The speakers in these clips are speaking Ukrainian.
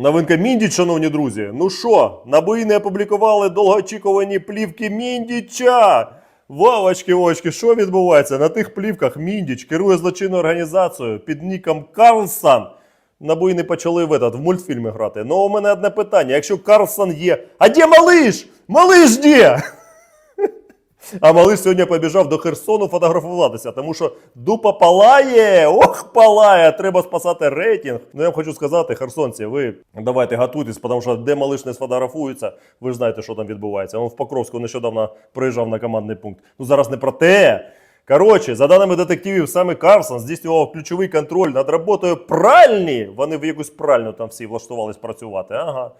Новинка Міндіч, шановні друзі. Ну що, на не опублікували довгоочікувані плівки Міндіча. Вавочки, вовочки, що відбувається? На тих плівках Міндіч керує злочинною організацією під ніком Карлсон. На не почали в, этот, в мультфільми грати. Ну, у мене одне питання. Якщо Карлсон є. А де малиш? Малиш де? А малиш сьогодні побіжав до Херсону фотографуватися, тому що дупа палає, ох, палає, треба спасати рейтинг. Ну я вам хочу сказати, херсонці, ви давайте готуйтесь, тому що де малиш не сфотографується, ви ж знаєте, що там відбувається. Він в Покровську нещодавно приїжджав на командний пункт. Ну зараз не про те. Коротше, за даними детективів, саме Карсон здійснював ключовий контроль над роботою пральні. Вони в якусь пральню там всі влаштувались працювати. Ага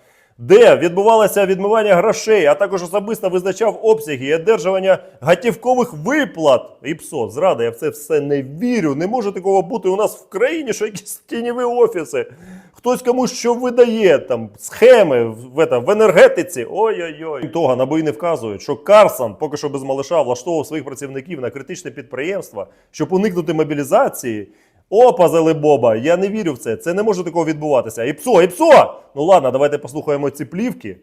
де відбувалося відмивання грошей, а також особисто визначав обсяги і одержування готівкових виплат. Іпсо, зрада, я в це все не вірю. Не може такого бути у нас в країні, що якісь тіньові офіси. Хтось комусь що видає, там схеми в, это, в енергетиці. Ой-ой-ой. Того, набої не вказують, що Карсон поки що без малиша влаштовував своїх працівників на критичне підприємство, щоб уникнути мобілізації. Опа, Зелебоба, я не вірю в це. Це не може такого відбуватися. Іпсо, іпсо! Ну ладно, давайте послухаємо ці плівки.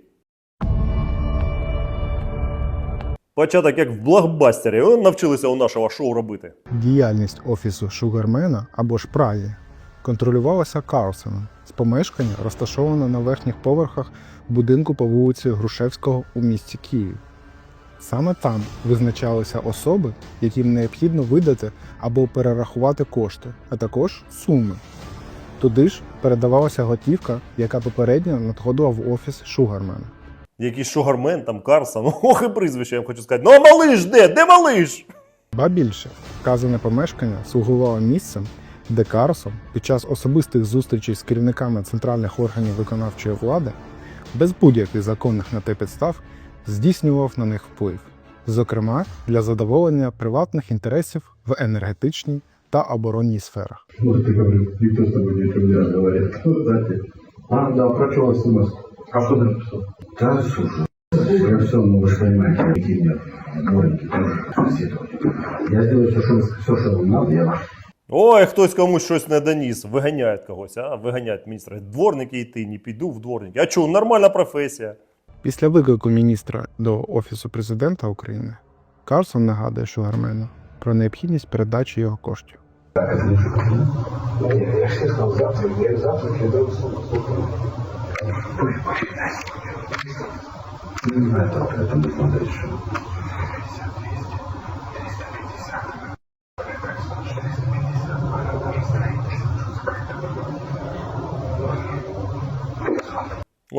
Початок як в блокбастері. Вони навчилися у нашого шоу робити. Діяльність офісу Шугармена або ж Праї контролювалася Карлсоном з помешкання, розташованого на верхніх поверхах будинку по вулиці Грушевського у місті Київ. Саме там визначалися особи, яким необхідно видати або перерахувати кошти, а також суми. Туди ж передавалася готівка, яка попередньо надходила в офіс Шугармена. Якийсь шугармен, там Карсон. Ох і прізвище, я вам хочу сказати. Ну а малиш де? Де малиш? Ба більше, вказане помешкання слугувало місцем, де Карсон під час особистих зустрічей з керівниками центральних органів виконавчої влади без будь-яких законних на те підстав здійснював на них вплив, зокрема для задоволення приватних інтересів в енергетичній та оборонній сферах. Вот ты говоришь, никто с тобой не меня говорит. Знаете? А, да, прочел смс. А что ты написал? Да, слушай. Я все, ну вы же понимаете, какие мне дворники тоже советовали. Я сделаю все, что, все, что вам надо, я ваш. Ой, хтось комусь щось не доніс. Виганяють когось, а? Виганяють міністра. Дворники йти, не піду в дворники. А чого, нормальна професія. Після виклику міністра до Офісу президента України Карсон нагадує Шугармену про необхідність передачі його коштів. Я,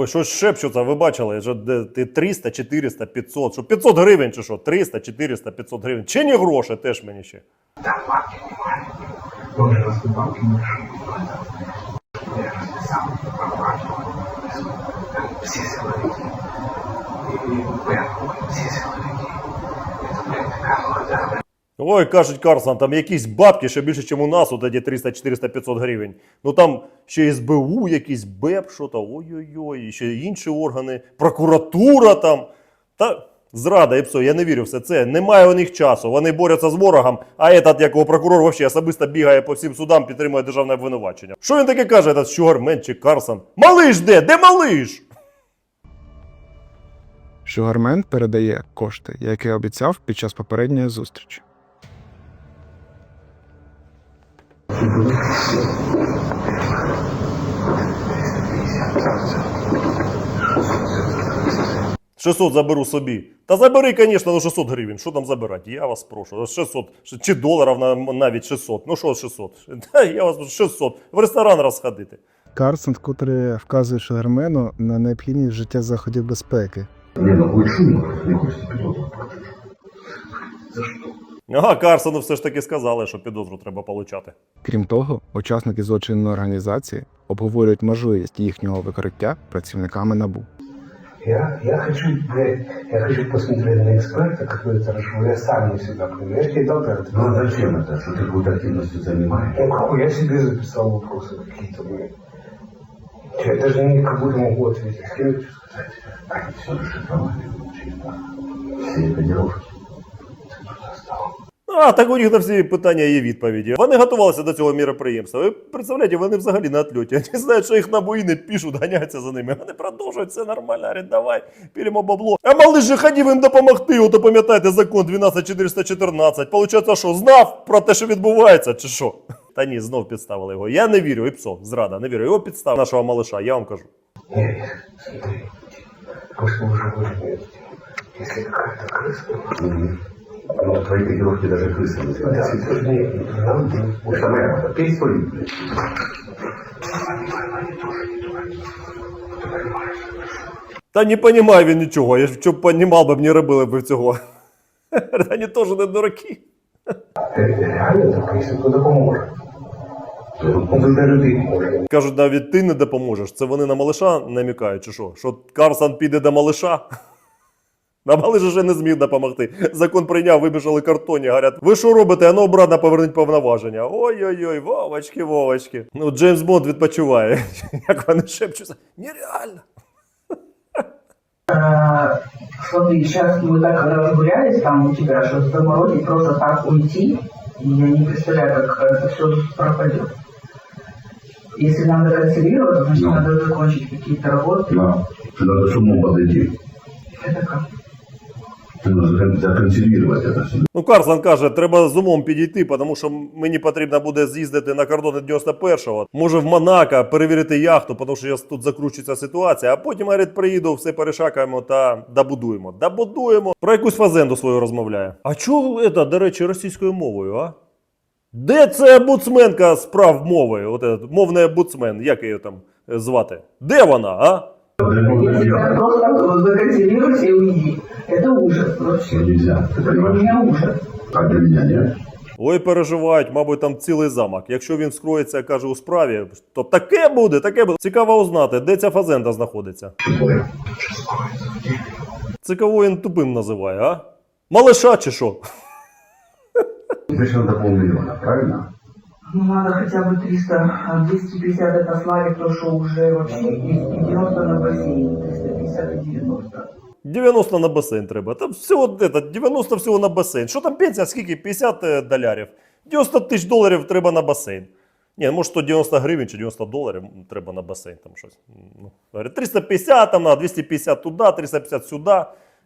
Ой, щось шепчуться, ви бачили, що 300, 400, 500, що 500 гривень чи що? 300, 400, 500 гривень. Чи не гроші теж мені ще. Там бабки не маленькие. Он же раз бабки большие. Я расписал оплату. Все силовики. І все силовики. Ой, кажуть Карсон, там якісь бабки ще більше, ніж у нас, от тоді 300, 400, 500 гривень. Ну там ще СБУ, якийсь БЕП, що то, ой-ой-ой, і ще інші органи, прокуратура там. Та зрада, і все, я не вірю в все це. Немає у них часу. Вони борються з ворогом, а этот, якого прокурор вообще особисто бігає по всім судам, підтримує державне обвинувачення. Що він таке каже, этот Шугармен чи Карсон? Малиш де? Де малиш? Шугармен передає кошти, які обіцяв під час попередньої зустрічі. – 600 заберу собі. Та забери, звісно, ну 600 гривень. Що там забирати? Я вас прошу. 600 чи доларів навіть 600. Ну що 600? Я вас прошу, 600. В ресторан розходити. Карсон вкотре вказує Шугармену на необхідність вжиття заходів безпеки, Не, ну будет шумно. Не хочется пилотом платить. За что? Ага, Карсону все ж таки сказали, що підозру треба получати. Крім того, учасники злочинної організації обговорюють можливість їхнього викриття працівниками НАБУ. Я, я хочу, блядь, я хочу посмотреть на эксперта, который это решил. Я сам не всегда понимаю. Я тебе дал этот. Ну а зачем это? Что ты какой-то активностью занимаешься? Ну какой? Я себе записал вопросы какие-то, блядь. Че, я даже не как будто могу ответить. С кем я хочу сказать? Они все расшифровали. Честно. Все это девушки. А, так у них на всі питання є відповіді. Вони готувалися до цього міроприємства. Ви представляєте, вони взагалі на отльоті. Вони знають, що їх на боїни пишуть, ганяються за ними. Вони продовжують, все нормально, говорять, давай, пілимо бабло. А малий же хотів їм допомогти. Ото пам'ятаєте закон 12414. Получається, що знав про те, що відбувається, чи що? Та ні, знов підставили його. Я не вірю, і псо, зрада, не вірю. Його підстав нашого малиша, я вам кажу. Смотри. После уже будет Если какая-то крыса... Ну, твои тренировки даже крысы не Да, знают. нет, нам будет. Это моя, ты свой, блядь. Та не понімає він нічого. Я ж щоб понімав би, б не робили б цього. Вони теж не дураки. Это реально так, если кто-то поможет. Ну, тогда людей может. Кажуть, навіть ти не допоможеш. Це вони на малиша намікають, чи що? Що Карсон піде до малиша? На малиш вже не зміг допомогти. Закон прийняв, вибіжали картоні. Говорять, ви що робите? Ану, обратно поверніть повноваження. Ой-ой-ой, Вовочки, Вовочки. Ну, Джеймс Бонд відпочиває. Як вони шепчуться. Нереально. А, Смотри, сейчас мы так разгулялись там у тебя, что заморозить просто так уйти, и я не представляю, как это все пропадет. Если надо консервировать, значит Ну. надо закончить какие-то работы. Да. Ты надо с умом подойти. Это как? Ты нужно законсервировать это все. Ну, Карсон каже, треба з умом підійти, тому що мені потрібно буде з'їздити на кордони 91-го. Може в Монако перевірити яхту, тому що зараз тут закручується ситуація. А потім, говорить, приїду, все перешакаємо та добудуємо. Добудуємо. Про якусь фазенду свою розмовляє. А чого це, до речі, російською мовою, а? Де це омбудсменка з прав мови? От, этот, мовний омбудсмен, як її там е, звати? Де вона, а? Если так просто законсервируйся и уйди. Это ужас вообще. Нельзя, ты Для понимаешь? меня ужас. А для меня нет. Ой, переживають, мабуть, там цілий замок. Якщо він скроється, каже, у справі, то таке буде, таке буде. Цікаво узнати, де ця фазенда знаходиться. Тупой. Це кого він тупим називає, а? Малиша чи що? Тебе надо полмиллиона, правильно? Ну, надо хотя бы 300, а 250 это Славик, то, что уже вообще есть, и 90 на бассейн, 350 и 90. 90 на басейн треба. Там всього это, 90 всього на басейн. Що там пенсія? Скільки? 50 е, долярів. 90 тисяч доларів треба на басейн. Ні, може 190 гривень чи 90 доларів треба на басейн. Там щось. Ну, 350 там, на 250 туди, 350 сюди.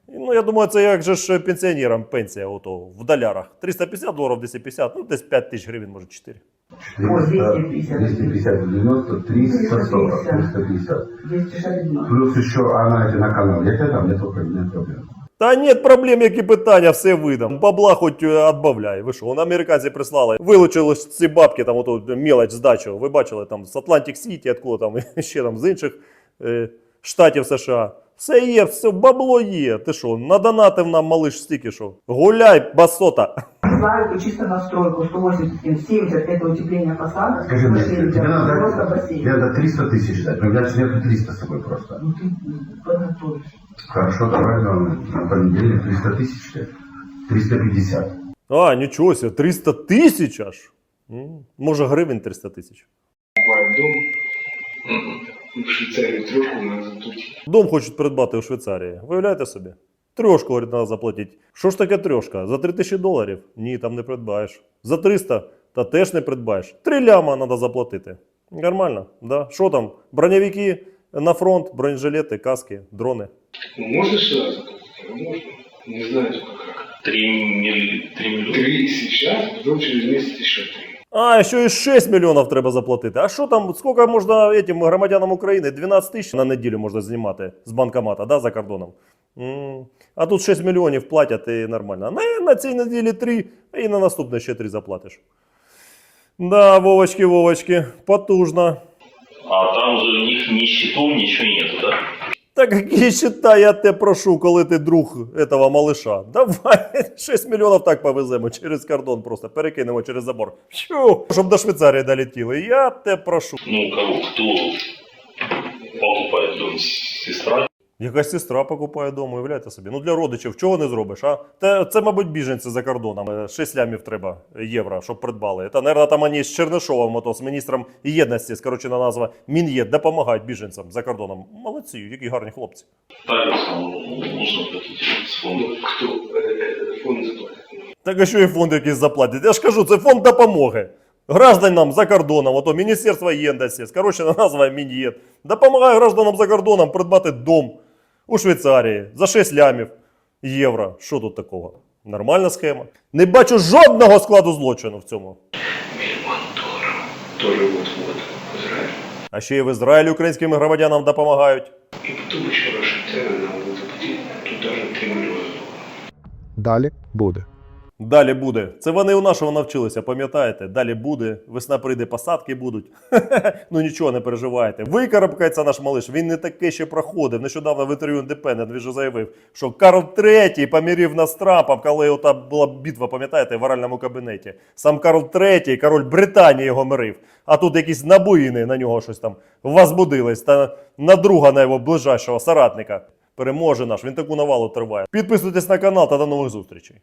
Ну, я думаю, це як же ж пенсіонерам пенсія ото, в долярах. 350 доларів, 250, ну десь 5 тисяч гривень, може 4. Ой, 250. 250, 90, 340, 350. 260 Плюс еще она эти на канал. Я тебе дам, нет проблем. Нет проблем. Та нет проблем, які питання, все видам. Бабла хоч е, отбавляй. Ви що, вон американці прислали. Вилучили ж ці бабки, там ото мелоч здачу. Ви бачили там з Атлантик Сіті, откуда там ще там з інших е, штатів США. Все є, все, бабло є. Ти що, надонатив нам малиш стільки що. Гуляй, басота. Славику чисто на стройку 180, 70 это утепление фасада. Скажи мне, бассейн, тебе надо, просто бассейн. тебе надо 300 тысяч дать. У меня же нету 300 с собой просто. Ну ты подготовишь. Хорошо, давай на, на понедельник 300 тысяч. тебе. 350. А, нічого себе, 300 тисяч аж. М, Може гривень 300 тисяч. покупает дом в Швейцарии трешку на затути. Дом хочуть придбати у Швейцарії. Виявляєте собі? Трьошку, говорить, треба заплатити. Що ж таке трьошка? За 3 тисячі доларів? Ні, там не придбаєш. За 300 та теж не придбаєш. Три ляма треба заплатити. Нормально, да? Що там? Броньовики на фронт, бронежилети, каски, дрони. Ну, можно сразу заплатить? Можно. Не знаю только как. Три, милли- три миллиона. Три сейчас, потом через месяц еще три. А, ще і 6 мільйонів треба заплатити. А що там, скільки можна этим громадянам України? 12 тисяч на неділю можна знімати з банкомата, да, за кордоном. А тут 6 мільйонів платять і нормально. На, на цій неділі 3, і на наступне ще 3 заплатиш. Да, Вовочки, Вовочки, потужно. А там же у них ни счетов, ничего нету, да? Так які щита я те прошу, коли ти друг этого малыша. Давай 6 мільйонів так повеземо через кордон просто, перекинемо через забор. Фью, щоб до Швейцарії долетіли. Я те прошу. Ну, кого, хто покупає дом? Сестра? Якась сестра покупає дом, уявляєте собі. Ну для родичів чого не зробиш, а? Те, це, мабуть, біженці за кордоном. Е, 6 лямів треба євро, щоб придбали. Та, мабуть, там вони з Чернишовим, ото, з міністром єдності, скорочена назва, Мін'єд, допомагають біженцям за кордоном. Молодці, які гарні хлопці. Фонда. кто? Э, э, Фонд. Так а що і фонд якийсь заплатить? Я ж кажу, це фонд допомоги. Гражданам за кордоном, ото Міністерство єндості, скорочена назва Мін'єд, допомагає гражданам за кордоном придбати дом у Швейцарії за 6 лямів євро. Що тут такого? Нормальна схема. Не бачу жодного складу злочину в цьому. Тоже вот-вот в Израиль. А ще й в Ізраїлі українським громадянам допомагають. И потом еще ваши цены нам будут. Тут даже 3 миллиона долларов. Далі буде. Далі буде. Це вони у нашого навчилися, пам'ятаєте? Далі буде, весна прийде, посадки будуть. ну нічого не переживайте. Викарабкається наш малиш. Він не таке ще проходив. Нещодавно в інтерв'ю Independent він же заявив, що Карл III помірів нас з Трампом, коли ота була битва, пам'ятаєте, в оральному кабінеті. Сам Карл III, король Британії його мирив. А тут якісь набоїни на нього щось там возбудились. Та на друга на його ближайшого соратника. Переможе наш, він таку навалу триває. Підписуйтесь на канал та до нових зустрічей.